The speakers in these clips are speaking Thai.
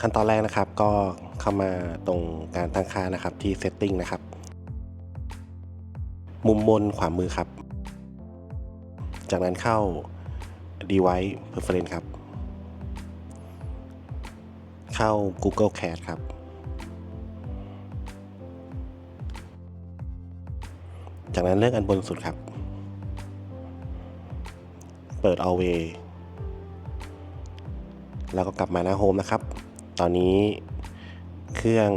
ขั้นตอนแรกนะครับก็เข้ามาตรงการตั้งค่านะครับที่ setting นะครับ มุมบนขวามือครับ จากนั้นเข้า device preference ครับ เข้า Google Cast ครับ จากนั้นเลือกอันบนสุดครับ เปิด Always แล้วก็กลับมาหน้าโฮมนะครับ ตอนนี้เครื่อง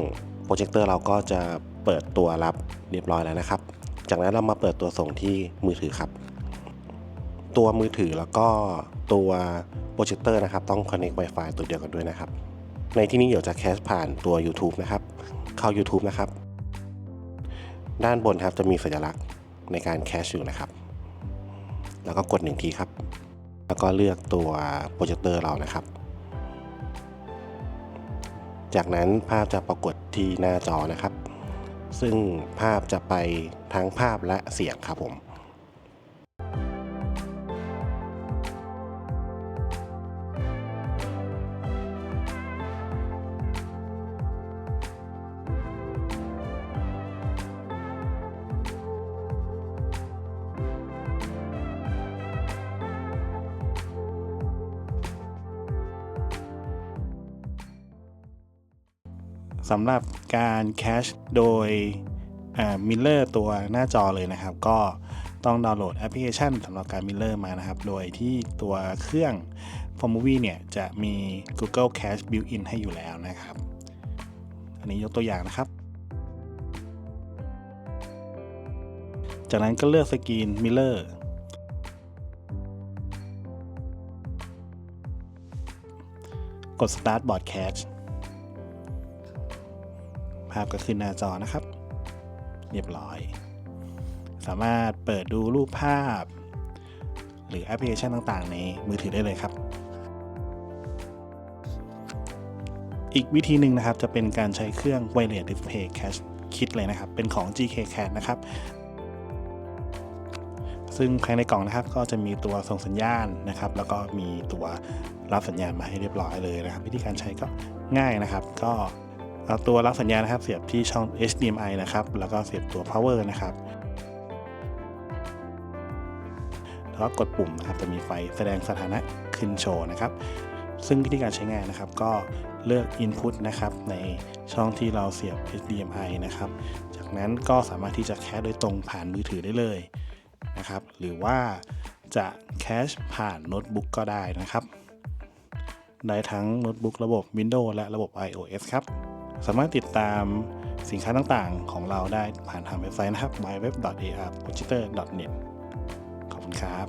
โปรเจคเตอร์เราก็จะเปิดตัวรับเรียบร้อยแล้วนะครับ จากนั้นเรามาเปิดตัวส่งที่มือถือครับ ตัวมือถือแล้วก็ตัวโปรเจคเตอร์นะครับ ต้อง Connect Wi-Fi ตัวเดียวกันด้วยนะครับ ในที่นี้เดี๋ยวจะแคสผ่านตัว YouTube นะครับ เข้า YouTube นะครับ ด้านบนครับจะมีสัญลักษณ์ในการแคชอยู่นะครับ แล้วก็กดหนึ่งทีครับ แล้วก็เลือกตัวโปรเจคเตอร์เรานะครับ จากนั้นภาพจะปรากฏที่หน้าจอนะครับ ซึ่งภาพจะไปทั้งภาพและเสียงครับผม สำหรับการแคชโดยมิลเลอร์ตัวหน้าจอเลยนะครับ ก็ต้องดาวน์โหลดแอปพลิเคชันสำหรับการมิลเลอร์มานะครับ โดยที่ตัวเครื่อง For Movie เนี่ยจะมี Google Cache built-in ให้อยู่แล้วนะครับ อันนี้ยกตัวอย่างนะครับ จากนั้นก็เลือกสกรีนมิลเลอร์กด Start Broadcast ภาพก็ขึ้นหน้าจอนะครับ เรียบร้อย สามารถเปิดดูรูปภาพ หรือแอปพลิเคชันต่างๆ ในมือถือได้เลยครับ อีกวิธีหนึ่งนะครับจะเป็นการใช้เครื่อง Wireless Display Cache Kit เลยนะครับ เป็นของ GK Cat นะครับ ซึ่งภายในกล่องนะครับก็จะมีตัวส่งสัญญาณนะครับ แล้วก็มีตัวรับสัญญาณมาให้เรียบร้อยเลยนะครับ วิธีการใช้ก็ง่ายนะครับ ก็ เอาตัวรับสัญญาณนะครับ เสียบที่ช่อง HDMI นะครับ แล้วก็เสียบตัว power นะครับแล้วก็กดปุ่มนะครับจะมีไฟแสดงสถานะขึ้นโชว์นะครับ ซึ่งวิธีการใช้งานนะครับ ก็เลือก Input นะครับ ในช่องที่เราเสียบ HDMI นะครับ จากนั้นก็สามารถที่จะแคสโดยตรงผ่านมือถือได้เลยนะครับ หรือว่าจะแคชผ่านโน้ตบุ๊กก็ได้นะครับ ได้ทั้งโน้ตบุ๊กระบบ Windows และระบบ iOS ครับ สามารถติดตามสินค้าต่างๆ ของเราได้ผ่านทางเว็บไซต์นะครับ myweb.arprojector.net ขอบคุณครับ